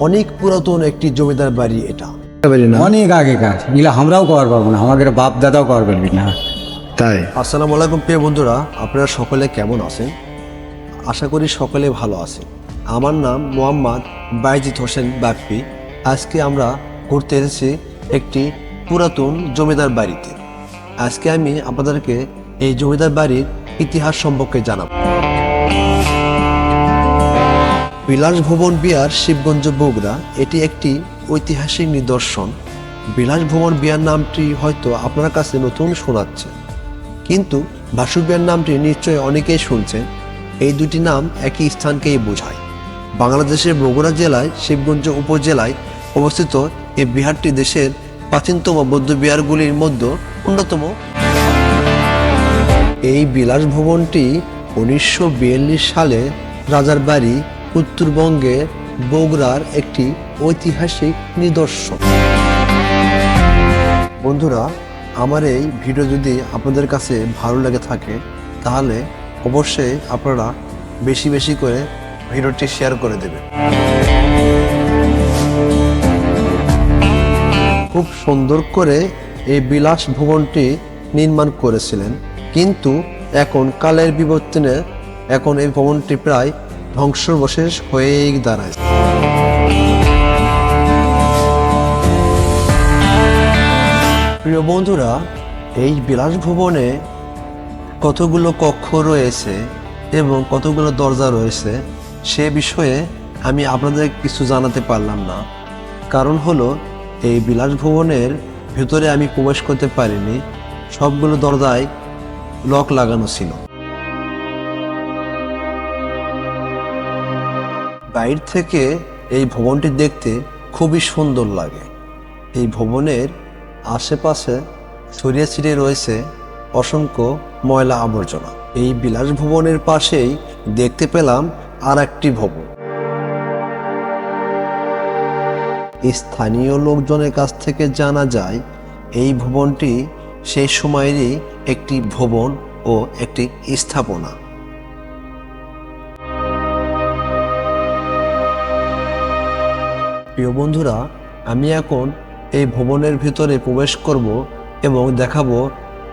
অনেক পুরাতন একটি জমিদার বাড়ি এটা। অনেক আগেকার। এগুলো আমরাও করার পারব না আমাদের বাপ দাদাও করার পারবি না। তাই? আসসালামু আলাইকুম প্রিয় বন্ধুরা আপনারা সকলে কেমন আছেন? আশা করি সকলে ভালো আছেন। আমার নাম মোহাম্মদ বাইজিৎ হোসেন বাপ্পি আজকে আমরা ঘুরতে এসেছি একটি পুরাতন জমিদার বাড়িতে। আজকে আমি আপনাদেরকে এই জমিদার বাড়ির ইতিহাস সম্পর্কে জানাব। বিলাসভবন বিহার শিবগঞ্জ বগুড়া, এটি একটি ঐতিহাসিক নিদর্শন। বিলাসভবন বিহার নামটি হয়তো আপনার কাছে নতুন শোনাচ্ছে। কিন্তু বাসুবিহার নামটি নিশ্চয়ই অনেকেই শুনছেন। এই দুটি নাম একই স্থানকেই বোঝায়। বাংলাদেশের বগুড়া জেলায়, শিবগঞ্জ উপজেলায় অবস্থিত এই বিহারটি দেশের প্রাচীনতম বৌদ্ধ বিহারগুলির মধ্যে অন্যতম। এই বিলাস ভবনটি উনিশশো সালে রাজার বাড়ি উত্তরবঙ্গে বগুড়ার একটি ঐতিহাসিক নিদর্শন। বন্ধুরা, আমার এই ভিডিও যদি আপনাদের কাছে ভালো লেগে থাকে, তাহলে অবশ্যই আপনারা বেশি বেশি করে ভিডিওটি শেয়ার করে দেবেন। খুব সুন্দর করে এই বিলাস ভবনটি নির্মাণ করেছিলেন। কিন্তু এখন কালের বিবর্তনে এখন এই ভবনটি প্রায় ধ্বংসবশেষ হয়েই দাঁড়ায়। প্রিয় বন্ধুরা, এই বিলাস ভবনে কতগুলো কক্ষ রয়েছে এবং কতগুলো দরজা রয়েছে, সে বিষয়ে আমি আপনাদের কিছু জানাতে পারলাম না। কারণ হলো, এই বিলাস ভবনের ভেতরে আমি প্রবেশ করতে পারিনি। সবগুলো দরজায় লক লাগানো ছিল। বাইরে থেকে এই ভবনটি দেখতে খুবই সুন্দর লাগে। এই ভবনের আশেপাশে ছড়িয়ে ছিটিয়ে রয়েছে অসংখ্য ময়লা আবর্জনা। এই বিলাস ভবনের পাশেই দেখতে পেলাম আর একটি ভবন। স্থানীয় লোকজনের কাছ থেকে জানা যায়, এই ভবনটি সেই সময়েরই একটি ভবন ও একটি স্থাপনা। প্রিয় বন্ধুরা, আমি এখন এই ভবনের ভিতরে প্রবেশ করব এবং দেখাবো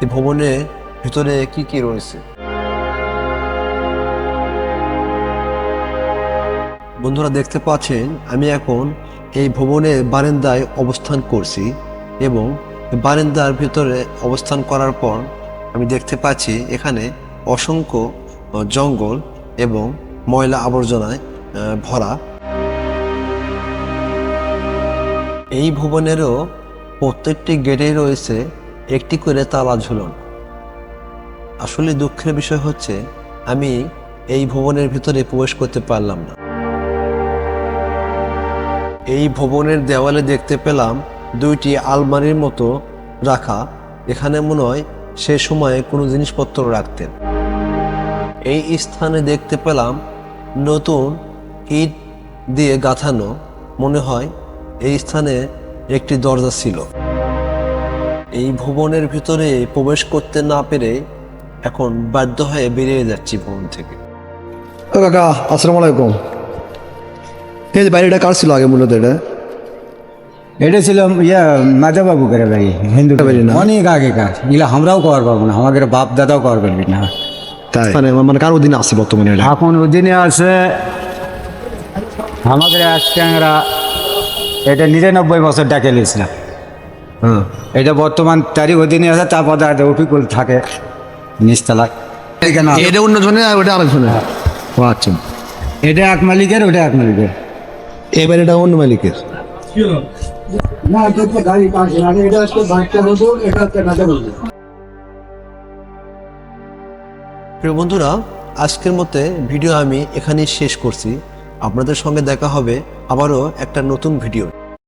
এই ভবনের ভিতরে কি কি রয়েছে। বন্ধুরা, দেখতে পাচ্ছেন, আমি এখন এই ভবনের বারান্দায় অবস্থান করছি এবং বারান্দার ভিতরে অবস্থান করার পর আমি দেখতে পাচ্ছি এখানে অসংখ্য জঙ্গল এবং ময়লা আবর্জনায় ভরা। এই ভবনেরও প্রত্যেকটি গেটেই রয়েছে একটি করে তালা ঝুলন। আসলে দুঃখের বিষয় হচ্ছে, আমি এই ভবনের ভিতরে প্রবেশ করতে পারলাম না। এই ভবনের দেওয়ালে দেখতে পেলাম দুইটি আলমারির মতো রাখা, এখানে মনে হয় সে সময়ে কোনো জিনিসপত্র রাখতেন। এই স্থানে দেখতে পেলাম নতুন ইট দিয়ে গাঁথানো, মনে হয় এই স্থানে একটি দরজা ছিল। এই ভবনের ভিতরে প্রবেশ করতে না পেরে এখন বাধ্য হয়ে বেরিয়ে যাচ্ছি ভবন থেকে। ও কাকা আসসালামু আলাইকুম। এই বাড়িটা কার ছিল আগে মূলত এটা? এটা ছিল ইয়া মাজাবাবু করে বাড়ি হিন্দু বাড়ি না? অনেক আগেকার। এগুলো আমরাও করার পারব না আমাদের বাপ দাদাও করার পারবি না। তাই? মানে মানে কার অধীনে আছে বর্তমানে এখন ওদিনে আছে আমাদের এক ট্যাংরা এটা নিরানব্বই বছর ডাকে নিয়েছিলাম। হ্যাঁ এটা বর্তমান তারই অধীনে আছে তারপর দেখা উপিকুল থাকে নিচতলায়। এটা অন্য জনের আর ওটা আরেকজনের ও আচ্ছা। এটা এক মালিকের ওটা এক মালিকের। এই বাড়িটা অন্য মালিকের। না এটা তো গাড়ি পাশে না এটা হচ্ছে বাচ্চা বলতো এটা হচ্ছে রাজা বলতো প্রিয় বন্ধুরা আজকের মতে ভিডিও আমি এখানেই শেষ করছি। আপনাদের সঙ্গে দেখা হবে আবারও একটা নতুন ভিডিও